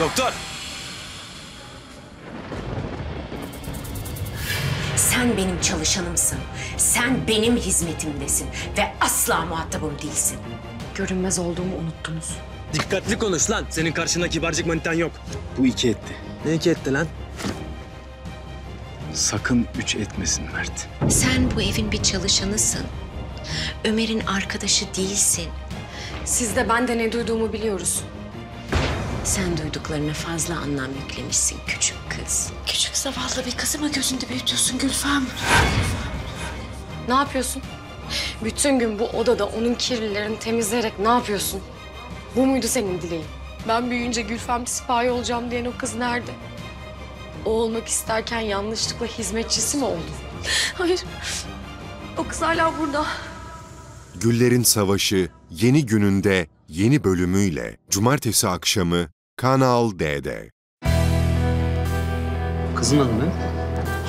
Doktor! Sen benim çalışanımsın. Sen benim hizmetimdesin ve asla muhatabım değilsin. Görünmez olduğumu unuttunuz. Dikkatli konuş lan. Senin karşında kibarcık manitan yok. Bu iki etti. Ne iki etti lan? Sakın üç etmesin Mert. Sen bu evin bir çalışanısın. Ömer'in arkadaşı değilsin. Siz de ben de ne duyduğumu biliyoruz. Sen duyduklarına fazla anlam yüklemişsin küçük kız. Küçük zavallı bir kızı mı gözünde büyütüyorsun Gülfem? Ne yapıyorsun? Bütün gün bu odada onun kirlilerini temizleyerek ne yapıyorsun? Bu muydu senin dileğin? Ben büyüyünce Gülfem sipahi olacağım diyen o kız nerede? O olmak isterken yanlışlıkla hizmetçisi mi oldu? Hayır. O kız hala burada. Güllerin Savaşı yeni gününde yeni bölümüyle cumartesi akşamı Kanal D'de. Kızın adı ne?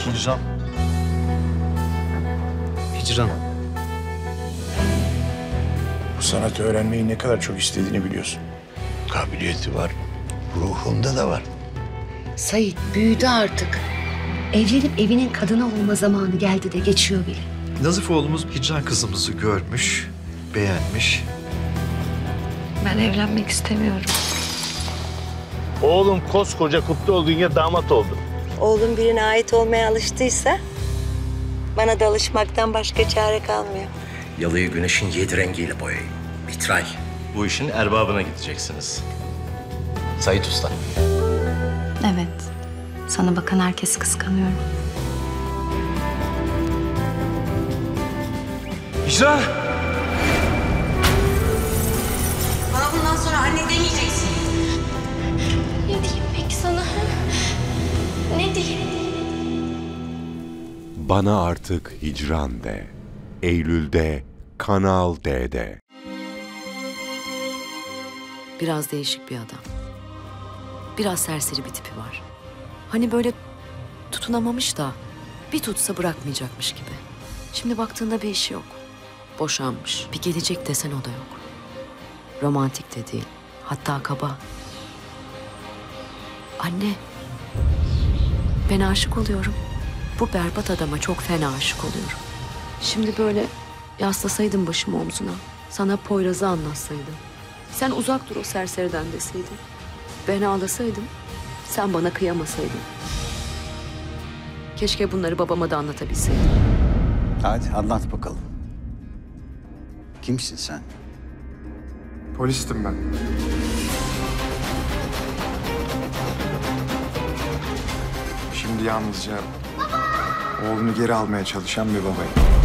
Hicran. Hicran. Bu sanatı öğrenmeyi ne kadar çok istediğini biliyorsun. Kabiliyeti var. Ruhunda da var. Sait büyüdü artık. Evlenip evinin kadını olma zamanı geldi de geçiyor bile. Nazif oğlumuz Hicran kızımızı görmüş, beğenmiş. Ben evlenmek istemiyorum. Oğlum koskoca kutlu olduğun ya damat oldu. Oğlum birine ait olmaya alıştıysa bana da alışmaktan başka çare kalmıyor. Yalıyı güneşin yedi rengiyle boyayın. Vitray. Bu işin erbabına gideceksiniz. Sait Usta. Evet. Sana bakan herkes kıskanıyorum. Hicran! Anne demeyeceksin. Ne diyeyim peki sana? Ne diyeyim? Bana artık hicran de. Eylül'de Kanal D'de. Biraz değişik bir adam. Biraz serseri bir tipi var. Hani böyle tutunamamış da bir tutsa bırakmayacakmış gibi. Şimdi baktığında bir işi yok. Boşanmış. Bir gelecek desen o da yok. Romantik de değil. Hatta kaba. Anne. Ben aşık oluyorum. Bu berbat adama çok fena aşık oluyorum. Şimdi böyle yaslasaydım başımı omzuna. Sana Poyraz'ı anlatsaydım. Sen uzak dur o serseriden deseydin. Ben ağlasaydım. Sen bana kıyamasaydın. Keşke bunları babama da anlatabilseydim. Hadi anlat bakalım. Kimsin sen? Polistim ben. Şimdi yalnızca oğlunu geri almaya çalışan bir babayım.